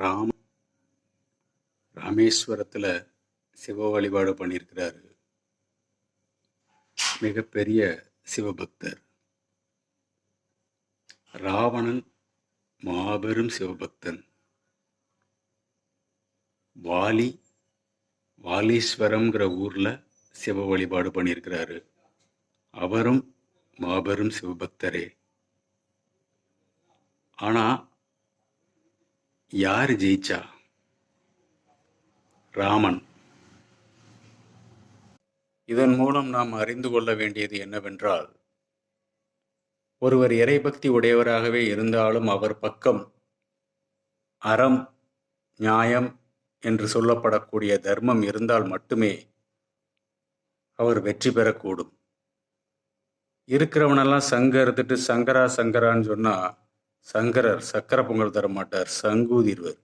ராம் ராமேஸ்வரத்தில் சிவ வழிபாடு பண்ணியிருக்கிறாரு. மிகப்பெரிய சிவபக்தர். ராவணன் மாபெரும் சிவபக்தன். வாலி வாலீஸ்வரம்ங்கிற ஊரில் சிவ வழிபாடு பண்ணியிருக்கிறாரு. அவரும் மாபெரும் சிவபக்தரே. ஆனால் யார் ஜெயிச்சா? ராமன். இதன் மூலம் நாம் அறிந்து கொள்ள வேண்டியது என்னவென்றால் ஒருவர் இறைபக்தி உடையவராகவே இருந்தாலும் அவர் பக்கம் அறம் நியாயம் என்று சொல்லப்படக்கூடிய தர்மம் இருந்தால் மட்டுமே அவர் வெற்றி பெறக்கூடும். இருக்கிறவனெல்லாம் சங்க எடுத்துட்டு சங்கரா சங்கரான்னு சொன்னா சங்கரர் சக்கரை பொங்கல் தர மாட்டார் சங்கூதிர்வர்.